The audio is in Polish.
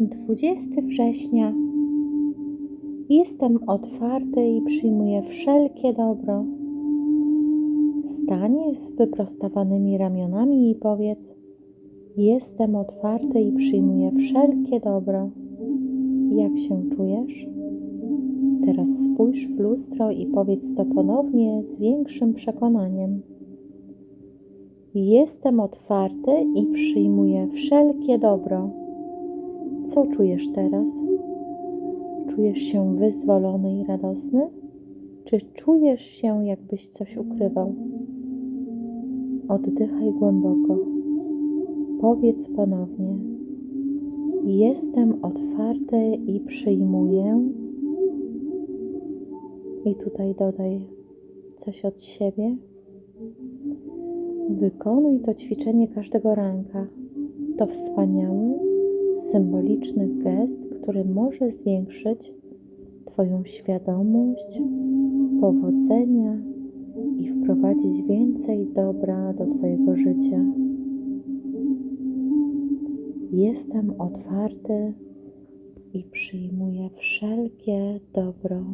20 września. Jestem otwarty i przyjmuję wszelkie dobro. Stań z wyprostowanymi ramionami i powiedz: Jestem otwarty i przyjmuję wszelkie dobro. Jak się czujesz? Teraz spójrz w lustro i powiedz to ponownie z większym przekonaniem. Jestem otwarty i przyjmuję wszelkie dobro. Co czujesz teraz? Czujesz się wyzwolony i radosny? Czy czujesz się, jakbyś coś ukrywał? Oddychaj głęboko. Powiedz ponownie: Jestem otwarty i przyjmuję. I tutaj dodaj coś od siebie. Wykonuj to ćwiczenie każdego ranka. To wspaniały, symboliczny gest, który może zwiększyć Twoją świadomość powodzenia i wprowadzić więcej dobra do Twojego życia. Jestem otwarty i przyjmuję wszelkie dobro.